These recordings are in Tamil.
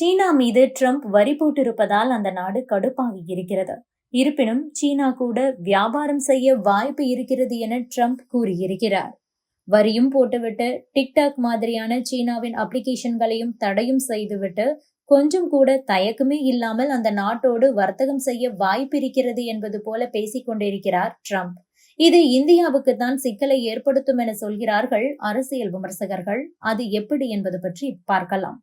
சீனா மீது ட்ரம்ப் வரி போட்டிருப்பதால் அந்த நாடு கடுப்பாகி இருக்கிறது. இருப்பினும் சீனா கூட வியாபாரம் செய்ய வாய்ப்பு இருக்கிறது என ட்ரம்ப் கூறியிருக்கிறார். வரியும் போட்டுவிட்டு டிக்டாக் மாதிரியான சீனாவின் அப்ளிகேஷன்களையும் தடையும் செய்துவிட்டு கொஞ்சம் கூட தயக்கமே இல்லாமல் அந்த நாட்டோடு வர்த்தகம் செய்ய வாய்ப்பு இருக்கிறது என்பது போல பேசிக் கொண்டிருக்கிறார் ட்ரம்ப். இது இந்தியாவுக்கு தான் சிக்கலை ஏற்படுத்தும் என சொல்கிறார்கள் அரசியல் விமர்சகர்கள். அது எப்படி என்பது பற்றி பார்க்கலாம்.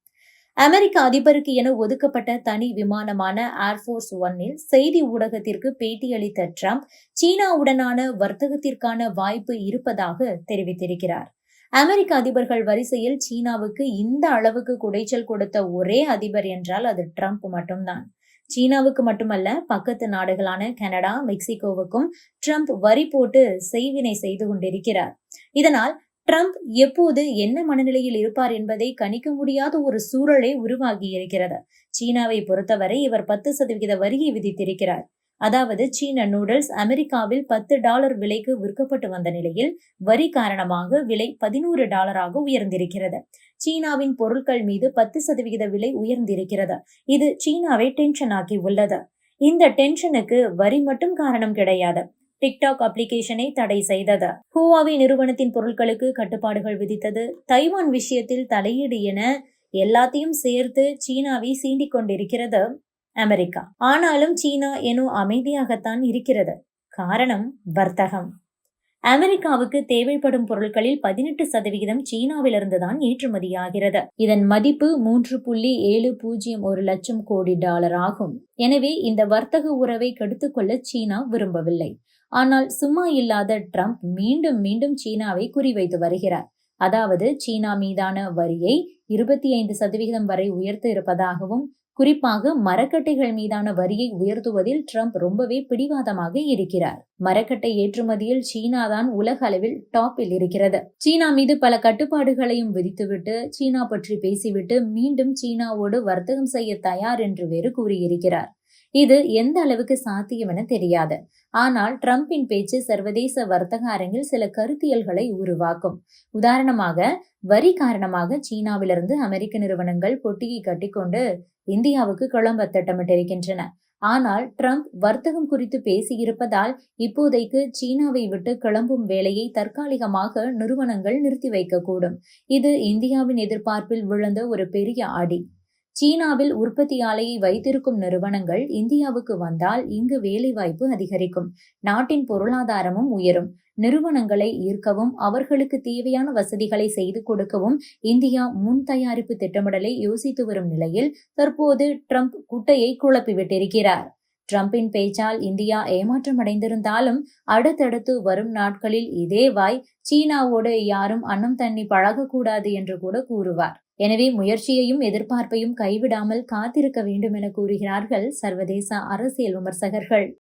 அமெரிக்க அதிபருக்கு என ஒதுக்கப்பட்ட தனி விமானமான ஏர்ஃபோர்ஸ் ஒன்னில் செய்தி ஊடகத்திற்கு பேட்டியளித்த ட்ரம்ப் சீனாவுடனான வர்த்தகத்திற்கான வாய்ப்பு இருப்பதாக தெரிவித்திருக்கிறார். அமெரிக்க அதிபர்கள் வரிசையில் சீனாவுக்கு இந்த அளவுக்கு குடைச்சல் கொடுத்த ஒரே அதிபர் என்றால் அது ட்ரம்ப் மட்டும்தான். சீனாவுக்கு மட்டுமல்ல பக்கத்து நாடுகளான கனடா மெக்சிகோவுக்கும் ட்ரம்ப் வரி போட்டு செய்வினை செய்து கொண்டிருக்கிறார். இதனால் ட்ரம்ப் எப்போது என்ன மனநிலையில் இருப்பார் என்பதை கணிக்க முடியாத ஒரு சூழலை உருவாகி இருக்கிறது. சீனாவை பொறுத்தவரை இவர் பத்து சதவிகித வரியை விதித்திருக்கிறார். அதாவது சீன நூடுல்ஸ் அமெரிக்காவில் பத்து டாலர் விலைக்கு விற்கப்பட்டு வந்த நிலையில் வரி காரணமாக விலை பதினோரு டாலராக உயர்ந்திருக்கிறது. சீனாவின் பொருட்கள் மீது பத்து சதவிகித விலை உயர்ந்திருக்கிறது. இது சீனாவை டென்ஷன் ஆக்கி உள்ளது. இந்த டென்ஷனுக்கு வரி மட்டும் காரணம் கிடையாது. டிக்டாக் அப்ளிகேஷனை தடை செய்தது. ஹூவாவி நிறுவனத்தின் பொருட்களுக்கு கட்டுப்பாடுகள் விதித்தது. தைவான் விஷயத்தில் தலையீடு என எல்லாத்தையும் சேர்த்து சீனாவை சீண்டிக் கொண்டிருக்கிறது அமெரிக்கா. ஆனாலும் சீனா எனும் அமைதியாகத்தான் இருக்கிறது. காரணம் வர்த்தகம். அமெரிக்காவுக்கு தேவைப்படும் பொருட்களில் பதினெட்டு சதவிகிதம் சீனாவிலிருந்து தான் ஏற்றுமதியாகிறது. இதன் மதிப்பு மூன்று புள்ளி ஏழு பூஜ்ஜியம் ஒரு லட்சம் கோடி டாலர் ஆகும். எனவே இந்த வர்த்தக உறவை கெடுத்துக்கொள்ள சீனா விரும்பவில்லை. ஆனால் சும்மா இல்லாத ட்ரம்ப் மீண்டும் மீண்டும் சீனாவை குறிவைத்து வருகிறார். அதாவது சீனா மீதான வரியை இருபத்தி ஐந்து சதவிகிதம் வரை உயர்த்த இருப்பதாகவும் குறிப்பாக மரக்கட்டைகள் மீதான வரியை உயர்த்துவதில் ட்ரம்ப் ரொம்பவே பிடிவாதமாக இருக்கிறார். மரக்கட்டை ஏற்றுமதியில் சீனா தான் உலக அளவில் டாப்பில் இருக்கிறது. சீனா மீது பல கட்டுப்பாடுகளையும் விதித்துவிட்டு சீனா பற்றி பேசிவிட்டு மீண்டும் சீனாவோடு வர்த்தகம் செய்ய தயார் என்று வேறு கூறியிருக்கிறார். இது எந்த அளவுக்கு சாத்தியம் என தெரியாது. ஆனால் டிரம்பின் பேச்சு சர்வதேச வர்த்தக அரங்கில் சில கருத்தியல்களை உருவாக்கும். உதாரணமாக வரி காரணமாக சீனாவிலிருந்து அமெரிக்க நிறுவனங்கள் பொட்டியை கட்டிக்கொண்டு இந்தியாவுக்கு கிளம்ப திட்டமிட்டிருக்கின்றன ஆனால் ட்ரம்ப் வர்த்தகம் குறித்து பேசியிருப்பதால் இப்போதைக்கு சீனாவை விட்டு கிளம்பும் வேலையை தற்காலிகமாக நிறுவனங்கள் நிறுத்தி வைக்கக்கூடும். இது இந்தியாவின் எதிர்பார்ப்பில் விழுந்த ஒரு பெரிய அடி. சீனாவில் உற்பத்தி ஆலையை வைத்திருக்கும் நிறுவனங்கள் இந்தியாவுக்கு வந்தால் இங்கு வேலைவாய்ப்பு அதிகரிக்கும். நாட்டின் பொருளாதாரமும் உயரும். நிறுவனங்களை ஈர்க்கவும் அவர்களுக்கு தேவையான வசதிகளை செய்து கொடுக்கவும் இந்தியா முன் தயாரிப்பு திட்டமிடலை யோசித்து வரும் நிலையில் தற்போது ட்ரம்ப் குட்டையை குழப்பிவிட்டிருக்கிறார். ட்ரம்பின் பேச்சால் இந்தியா ஏமாற்றமடைந்திருந்தாலும் அடுத்தடுத்து வரும் நாட்களில் இதே வாய் சீனாவோடு யாரும் அன்னம் தண்ணி பழகக்கூடாது என்று கூட கூறுவார். எனவே முயற்சியையும் எதிர்பார்ப்பையும் கைவிடாமல் காத்திருக்க வேண்டும் என கூறுகிறார்கள் சர்வதேச அரசியல் விமர்சகர்கள்.